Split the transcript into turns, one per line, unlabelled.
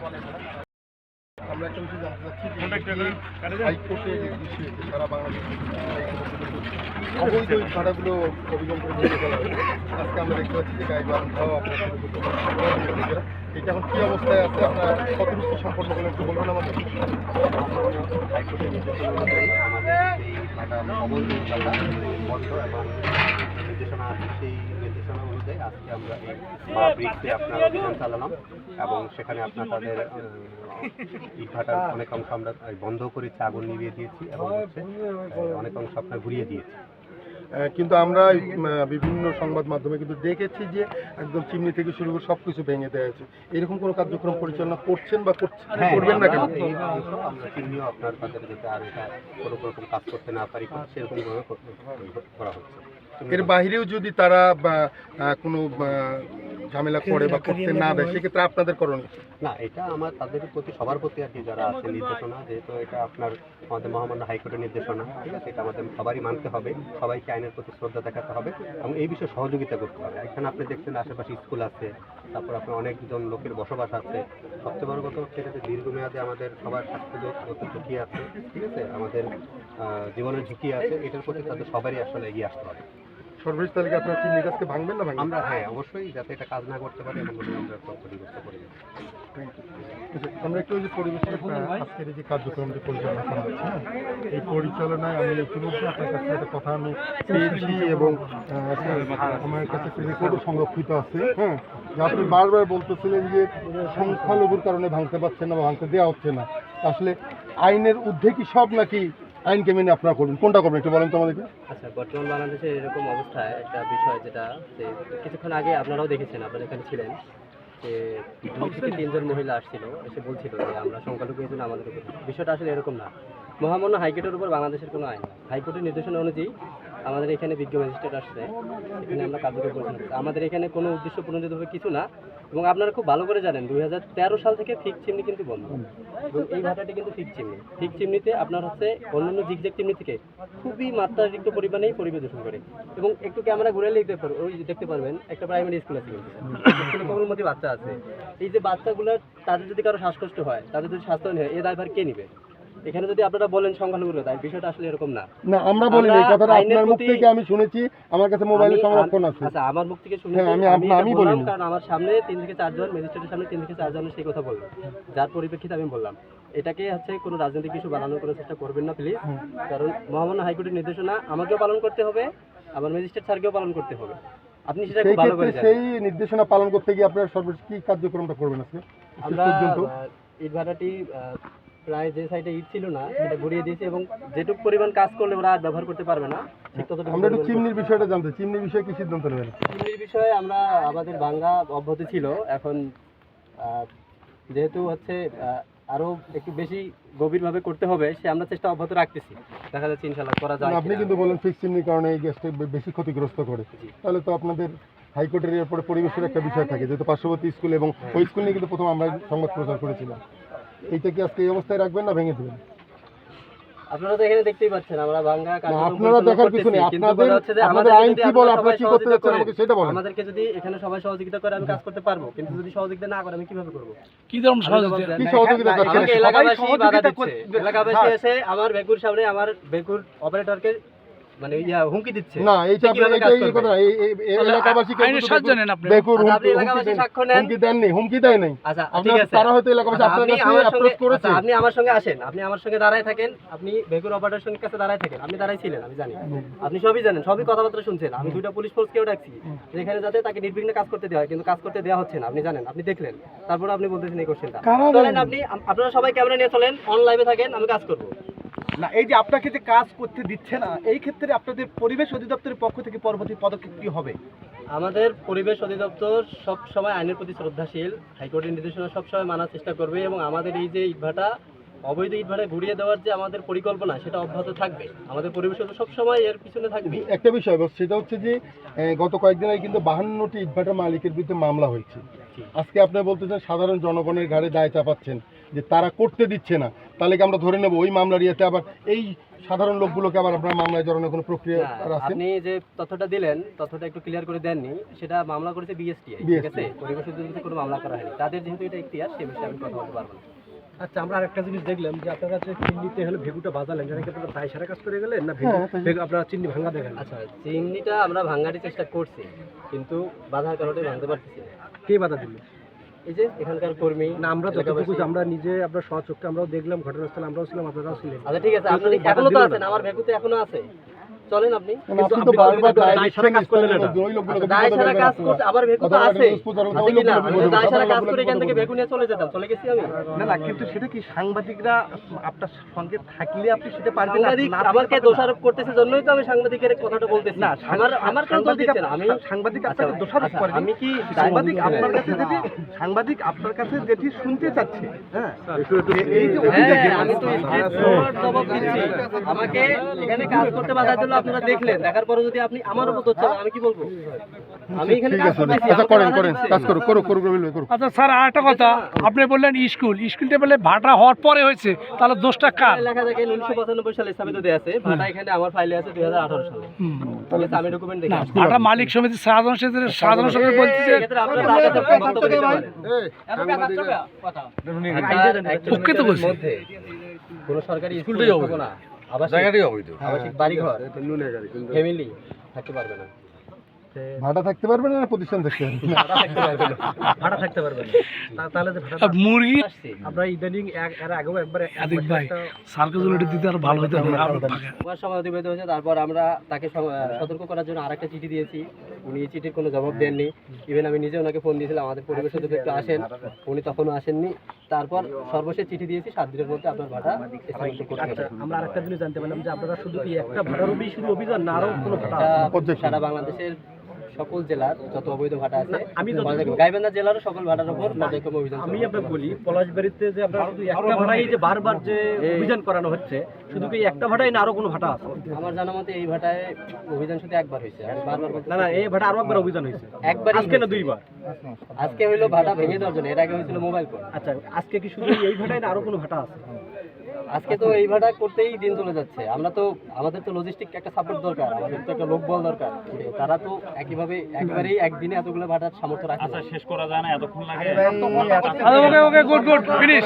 আমরা একটা বিষয় জানতে চাচ্ছি হাইকোর্টে যে বিষয় সারা বাংলাদেশে অবৈধ ভাড়াগুলো অভিযান করে নিয়ে ফেলা আজকে আমরা দেখতে পাচ্ছি যে গাড়ি পারছেন। এটা এখন কি অবস্থায় আছে? আপনার কতটুকু সম্পন্ন একটু বলুন আমাদের?
হাইকোর্টের নির্দেশনা অনুযায়ী আমাদের অবৈধ ভাটা বন্ধ এবং নির্দেশনা আছে সেই আজকে আমরা এই মা ব্রিক্সে আপনার অভিযান চালালাম এবং সেখানে আপনার তাদের আহ, ইট অনেক অংশ আমরা বন্ধ করেছি আগুন নিভিয়ে দিয়েছি এবং হচ্ছে আহ, অনেক অংশ আপনার ঘুরিয়ে দিয়েছি।
কিন্তু আমরা বিভিন্ন সংবাদ মাধ্যমে কিন্তু দেখেছি যে একদম চিমনি থেকে শুরু করে সব কিছু ভেঙে দেওয়া হয়েছে। এরকম কোনো কার্যক্রম পরিচালনা করছেন বা করছেন? করবেন না কেন?
আমরা চিহ্নিও আপনার তাদের যাতে আর এটা কোনো রকম কাজ করতে না পারি সেরকম ভাবে করা হচ্ছে।
এর বাইরেও যদি তারা কোনো ঝামেলা করে বা করতে না দেয় সেক্ষেত্রে আপনাদের করণীয়
না এটা আমার তাদের প্রতি সবার প্রতি আর কি যারা আছে নির্দেশনা যেহেতু এটা আপনার আমাদের মহামান্য হাইকোর্টের নির্দেশনা ঠিক আছে? এটা আমাদের সবারই মানতে হবে সবাইকে আইনের প্রতি শ্রদ্ধা দেখাতে হবে এবং এই বিষয়ে সহযোগিতা করতে হবে। এখানে আপনি দেখছেন আশেপাশে স্কুল আছে তারপর আপনার অনেকজন লোকের বসবাস আছে। সবচেয়ে বড় কথা হচ্ছে এটা যে দীর্ঘমেয়াদে আমাদের সবার স্বাস্থ্যগত ঝুঁকি আছে ঠিক আছে আমাদের জীবনের ঝুঁকি আছে এটার প্রতি তাদের সবারই আসলে এগিয়ে আসতে হবে।
সর্বশেষ তালিকা আপনার চিমনি গাছকে ভাঙবেন না ভাঙবেন?
আমরা হ্যাঁ অবশ্যই যাতে এটা কাজ না করতে পারে এমন আমরা ক্ষতিগ্রস্ত করি
আমরা একটু ওই যে পরিবেশের আজকের যে কার্যক্রম যে পরিচালনা করা হচ্ছে হ্যাঁ, এই পরিচালনায় আমি ইতিমধ্যে আপনার কাছে একটা কথা আমি পেয়েছি এবং আমার কাছে রেকর্ডও সংরক্ষিত আছে হ্যাঁ? যে আপনি বারবার বলতেছিলেন যে সংখ্যালঘুর কারণে ভাঙতে পারছেন না বা ভাঙতে দেওয়া হচ্ছে না। আসলে আইনের ঊর্ধ্বে কি সব নাকি আইনকে মেনে আপনারা করবেন কোনটা করবেন একটু বলেন তো আমাদেরকে।
আচ্ছা বর্তমান বাংলাদেশের এরকম অবস্থায় একটা বিষয় যেটা যে কিছুক্ষণ আগে আপনারাও দেখেছেন আপনারা এখানে ছিলেন যে দুই থেকে তিনজন মহিলা আসছিল এসে বলছিল যে আমরা সংখ্যালঘু এই জন্য আমাদের উপর বিষয়টা আসলে এরকম না। মহামান্য হাইকোর্টের উপর বাংলাদেশের কোনো আইন। হাইকোর্টের নির্দেশনা অনুযায়ী আমাদের এখানে বিজ্ঞ ম্যাজিস্ট্রেট আসছে, এখানে আমরা কার্যকর করছি আমাদের এখানে কোনো উদ্দেশ্য প্রণোদিতভাবে কিছু না এবং আপনারা খুব ভালো করে জানেন, দুই হাজার তেরো সাল থেকে ফিক চিমনি কিন্তু বন্ধ। এবং এই ভাটাটি কিন্তু ফিক চিমনি। ফিক চিমনিতে আপনার হচ্ছে অন্যান্য জিগজ্যাগ চিমনি থেকে খুবই মাত্রাতিরিক্ত পরিমাণেই পরিবেশ দূষণ করে। এবং একটু ক্যামেরা ঘুরে দেখতে পারবেন ওই দেখতে পারবেন, একটা প্রাইমারি স্কুল আছে কিন্তু। মধ্যে বাচ্চা আছে। এই যে বাচ্চাগুলো, তাদের যদি কারও শ্বাসকষ্ট হয়, তাদের যদি স্বাস্থ্য হয়, এ দায়ভার কে নিবে? এখানে যদি আপনারা বলেন সংখ্যালঘুর দায় বিষয়টা আসলে এরকম না।
না আমরা বলিনি এই কথাটা আপনার মুখ থেকে আমি শুনেছি আমার কাছে মোবাইলে সংরক্ষণ আছে।
আচ্ছা আমার মুখ থেকে শুনে
হ্যাঁ, আমি আমি বলিনি।
কারণ আমার সামনে তিন থেকে চারজন ম্যাজিস্ট্রেটের সামনে তিন থেকে চারজনের সেই কথা যার পরিপ্রেক্ষিতে আমি বললাম। এটাকে হচ্ছে কোনো রাজনৈতিক কিছু বানানোর কোনো চেষ্টা করবেন না প্লিজ কারণ মহামান্য হাইকোর্টের নির্দেশনা আমাকেও পালন করতে হবে আমার ম্যাজিস্ট্রেট স্যারকেও পালন করতে হবে। আপনি সেটা খুব ভালো করে জানেন।
সেই নির্দেশনা পালন করতে গিয়ে আপনারা সর্বশেষ কি কার্যক্রমটা করবেন আজকে?
আমরা ইট প্রায় যে সাইডে ইট ছিল না সেটা ঘুরিয়ে দিয়েছি এবং যেটুকু পরিমাণ কাজ করলে ওরা আর ব্যবহার করতে পারবে না
আমরা একটু চিমনির বিষয়টা জানতে চিমনির বিষয়ে কি সিদ্ধান্ত নেবেন?
চিমনির বিষয়ে আমরা আমাদের ভাঙ্গা অব্যাহত ছিল এখন যেহেতু হচ্ছে আরও একটু বেশি গভীরভাবে করতে হবে সে আমরা চেষ্টা অব্যাহত রাখতেছি। দেখা যাচ্ছে ইনশাল্লাহ করা যায়
আপনি কিন্তু বলেন ফিক্স চিমনির কারণে এই গ্যাসটা বেশি ক্ষতিগ্রস্ত করে। তাহলে তো আপনাদের হাইকোর্টের এরপরে পরিবেশের একটা বিষয় থাকে যেহেতু পার্শ্ববর্তী স্কুল এবং ওই স্কুল নিয়ে কিন্তু প্রথম আমরা সংবাদ প্রচার করেছিলাম। এইটা কি আজকে এই অবস্থায় রাখবেন না ভেঙে দেবেন?
আপনারা তো এখানে দেখতেই পাচ্ছেন আমরা ভাঙ্গা
আপনারা দেখার কিছু নেই। আপনাদের
হচ্ছে যে
আইন
যদি
কি বলে?
আপনারা
কি করতে যাচ্ছেন আমাকে সেটা বলেন।
আমাদেরকে যদি এখানে সবাই সহযোগিতা করে আমি কাজ করতে পারব কিন্তু যদি সহযোগিতা না করে আমি কীভাবে করব?
কি ধরনের সহযোগিতা?
কি সহযোগিতা
আমাকে এলাকাবাসী বাধা দিচ্ছে। এলাকাবাসী এসে আমার বেকুর সামনে আমার বেকুর অপারেটরকে মানে ইয়া হুমকি দিচ্ছে।
না এইটা
সে কীভাবে
আপনার
কাজ
এটা এই
করবে?
কথা এই এই- এই
আইনের সাহায্য নেন আপনি।
বেকুর
আচ্ছা, আপনি
হুমকি-
এলাকাবাসী সাক্ষ্য নেন।
হুমকি দেননি হুমকি দেয় নাই।
আচ্ছা ঠিক আছে।
তারা হয়তো এলাকাবাসী আপনার কাছে অ্যাপ্রোচ করেছে।
আপনি আমার সঙ্গে আসেন। আপনি আমার সঙ্গে দাঁড়ায় থাকেন। আপনি বেকুর অপারেটরের কাছে দাঁড়ায় থাকেন। আপনি দাঁড়াই ছিলেন আমি জানি। আপনি সবই জানেন সবই কথাবার্তা শুনছেন। আমি দুইটা পুলিশ ফোর্সকেও ডাকছি যেখানে যাতে তাকে নির্বিঘ্নে কাজ করতে দেওয়া হয় কিন্তু কাজ করতে দেওয়া হচ্ছে না। আপনি জানেন আপনি দেখলেন। তারপরে আপনি বলতেছেন এই কোশ্চেনটা চলেন আপনি আপনারা সবাই ক্যামেরা নিয়ে চলেন অন লাইভে থাকেন আমি কাজ করব।
না, এই যে আপনাকে যে কাজ করতে দিচ্ছে না, এই ক্ষেত্রে আপনাদের পরিবেশ অধিদপ্তরের পক্ষ থেকে পরবর্তী পদক্ষেপ কী হবে?
আমাদের পরিবেশ অধিদপ্তর সবসময় আইনের প্রতি শ্রদ্ধাশীল, হাইকোর্টের নির্দেশনা সবসময় মানার চেষ্টা করবে এবং আমাদের এই যে ইটভাটা অবৈধ ইট ইটভাটা ঘুরিয়ে দেওয়ার যে আমাদের পরিকল্পনা সেটা অব্যাহত থাকবে। আমাদের পরিবেশ সব সময় এর পিছনে থাকবে।
একটা বিষয় সেটা হচ্ছে যে গত কয়েকদিন আগে কিন্তু বাহান্নটি ইটভাটার মালিকের বিরুদ্ধে মামলা হয়েছে। আজকে আপনি বলতেছেন সাধারণ জনগণের ঘাড়ে দায় চাপাচ্ছেন যে তারা করতে দিচ্ছে না তাহলে কি আমরা ধরে নেব ওই মামলার ইয়েতে আবার এই সাধারণ লোকগুলোকে আবার আপনার মামলায় জড়ানোর কোনো প্রক্রিয়া আছে?
আপনি যে তথ্যটা দিলেন তথ্যটা একটু ক্লিয়ার করে দেননি সেটা মামলা করেছে বিএসটিআই ঠিক আছে? পরিবেশ কোনো মামলা করা হয়নি। তাদের যেহেতু এটা ইতিহাস সে বিষয়ে আমি কথা বলতে পারব না।
আচ্ছা আমরা আরেকটা জিনিস দেখলাম যে আপনারা চিমনিতে হলে ভেগুটা বাজালেন যেটা কি আপনারা সারা কাজ করে গেলেন না ভেগু?
হ্যাঁ,
ভেগু আপনারা চিমনি ভাঙা দেখেন?
আচ্ছা চিমনিটা আমরা চেষ্টা করছি কিন্তু বাধার কারণে ভাঙতে পারতেছি
কে বাধা দিল?
এই যে এখানকার কর্মী
না আমরা যতটুকু আমরা নিজে আমরা সচক্ষে আমরাও দেখলাম ঘটনাস্থলে আমরাও ছিলাম আপনারাও ছিলেন।
আচ্ছা ঠিক আছে আপনি এখনও তো আছেন আমার ভেকুতে এখনও আছে। চলেন আপনি।
মানে আপনি বারবার
দায়
দায়
সারা কাজ করলেন না।
আচ্ছা, দায় সারা কাজ করতে আবার ভেকু তো আছে। কি না
লোকগুলো
আমি দায় সারা কাজ করে এখান থেকে ভেকু নিয়ে চলে যেতাম চলে গেছি আমি।
না না কিন্তু সেটা কি সাংবাদিকরা আপনার সঙ্গে থাকলে আপনি সেটা পারবেন না?
সাংবাদিক আমাকে দোষারোপ করতেছে জন্যই তো আমি সাংবাদিকের কথাটা বলতেছি।
না
আমার আমার দোষ দিচ্ছেন আমি
সাংবাদিক
আচ্ছা,
আপনাকে দোষারোপ
আচ্ছা, আমি কি
সাংবাদিক আপনার কাছে যেটি সাংবাদিক আপনার কাছে যেটি শুনতে চাচ্ছে। হ্যাঁ। এই যে
হ্যাঁ, আমি তো জবাব দিচ্ছি। আমাকে এখানে কাজ করতে বাধার জন্য আপনারা দেখলেন দেখার পরে যদি আপনি আমার উপর দোষ আমি কি বলব? আমি এখানে কাজ করতেছি
আচ্ছা করেন করেন কাজ করো করো করো করো করো
আচ্ছা স্যার আর কথা আপনি বললেন স্কুল স্কুলটা বলে ভাটা হওয়ার পরে হয়েছে তাহলে দোষটা কার?
লেখা থাকে উনিশশো পঁচানব্বই সালে স্থাপিত দেয়া আছে ভাটা এখানে আমার ফাইলে আছে দুই হাজার আঠারো সালে।
হুম।
আমি ডকুমেন্ট দেখে
ভাটা মালিক সমিতি সাধারণ সমিতি সাধারণ সমিতি বলতেছে। ওকে তো বলছি।
মধ্যে সরকারি স্কুল থাকব না। আবাসিক আবাসিক বাড়িঘর। ফ্যামিলি থাকতে পারবে না।
ভাড়া থাকতে পারবেন না প্রতিষ্ঠান থাকতে পারবেন
ভাড়া থাকতে পারবে না।
ভাড়া থাকতে। তা- তাহলে যে ভাড়া
মুরগি
আমরা ইদানিং এর আগেও একবার
আদিক ভাই
একটা
সার্কাস উল্টে দিতে আর ভালো হতো
আমার সময় অতিবাহিত হয়েছে তারপর আমরা তাকে সতর্ক করার জন্য আরেকটা চিঠি দিয়েছি। উনি এই চিঠির কোনো জবাব দেননি। ইভেন আমি নিজে ওনাকে ফোন দিয়েছিলাম আমাদের পরিবেশ অধিকার একটু আসেন। উনি তখনও আসেননি। তারপর সর্বশেষ চিঠি দিয়েছি সাত দিনের মধ্যে আপনার ভাড়া
আচ্ছা আমরা আরেকটা জিনিস জানতে পারলাম যে আপনারা শুধু কি একটা ভাড়ার শুধু অভিযান না আরও কোনো.
সারা বাংলাদেশের সকল জেলার যত অবৈধ ভাটা আছে
আমি
গাইবান্ধা জেলারও সকল ভাটার উপর পর্যায়ক্রমে অভিযান
আমি। আপনাকে বলি পলাশবাড়িতে যে আপনারা একটা ভাড়াই যে বারবার যে অভিযান করানো হচ্ছে শুধু কি একটা ভাড়াই না আরও কোনো ভাড়া আছে?
আমার জানা মতে এই ভাটায় অভিযান শুধু একবার হয়েছে বারবার
না না এই ভাড়া আরও একবার অভিযান হয়েছে।
একবারই
আজকে না দুইবার?
আজকে হইল ভাটা ভেঙে দেওয়ার জন্য এর আগে হয়েছিল মোবাইল ফোন।
আচ্ছা আজকে কি শুধু এই ভাড়াই না আরও কোনো ভাটা আছে?
আজকে তো এই ভাড়া করতেই দিন চলে যাচ্ছে আমরা তো আমাদের তো লজিস্টিক একটা সাপোর্ট দরকার আমাদের তো একটা লোকবল দরকার তারা তো একইভাবে একবারেই একদিনে এতগুলো ভাড়ার সামর্থ্য রাখে শেষ
করা okay okay good good finish